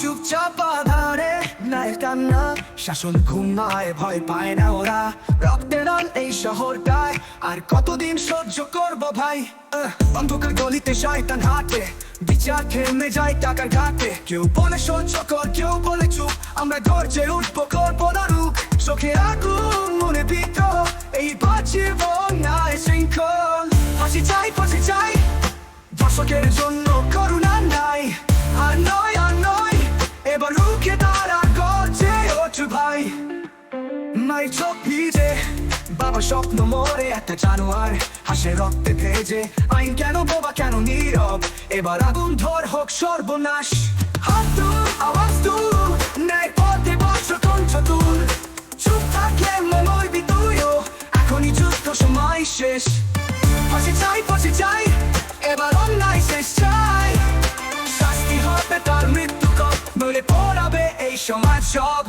চুপচাপ আধারে নায়ের কান্না শাসন ঘুমায়, ভয় পায় না ওরা। রক্তে রান এই শহরটায়। আর কতদিন সহ্য করব ভাই? অন্ধকার গলিতে শয়তান হাঁটে। বিচার থেমে যায় টাকার ঘাটে। কেউ বলে সহ্য কর, কেউ বলে চুপ। আমরা ধৈর্যে উঠবো করব না রুখ চোখে আগুন মনে বিত এই বাঁচিয়ে বন্যায় শৃঙ্খল। ফাঁসি চাই ফাঁসি চাই। দর্শকের জন্য রুখে তারা গর্জে ওঠু ভাই বাবা স্বপ্ন মরে একটা জানোয়ার হাসে রক্তে ভেজে আইন কেন বাবা কেন নীরব এবার আগুন ধর হোক সর্বনাশ হাত তুল আওয়াজ তুল পড়াবে এই সমাজ সব।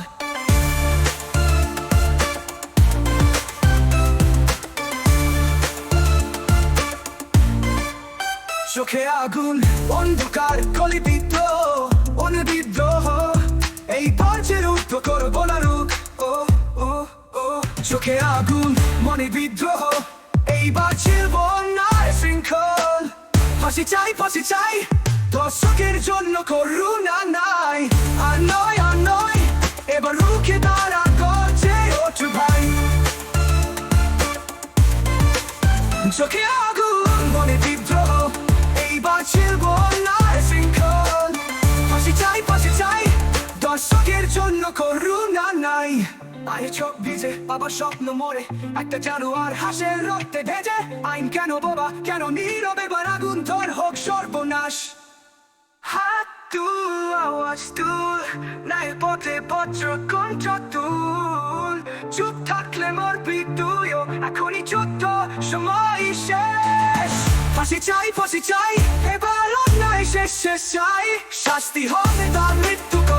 চোখে আগুন, অন্ধকার, কলি বিদ্রোহ, অনুবিদ্রোহ, এই পর্যের উত্তর করব না রুখ ও ও ও, চোখে আগুন, মনে বিদ্রোহ, এই বাঁচির বন্যার শৃঙ্খল। ফাঁসি চাই ফাঁসি চাই দর্শকের জন্য করুণা নাই। আর চোখে আগুন মনে বিদ্রোহ এই বাঁচির বন্যার শৃঙ্খল। ফাঁসি চাই ফাঁসি চাই, দর্শকের জন্য করুণা নাই। আয় চোখ ভিজে, বাবার স্বপ্ন মরে, একটা জানোয়ার হাসে রক্তে ভেজে। আইন কেন বাবা, কেন নীরবে বার আগুন ধর হোক সর্বনাশ। হাত তুল, আওয়াজ তুল নাই পথে পত্র কণ্ঠ তুল। চুপ থাকলে মরবি ফাঁসি চাই ফাঁসি চাই। এবার অন্যায় শেষ শেষ চাই। শাস্তি হবে তার মৃত্যুকর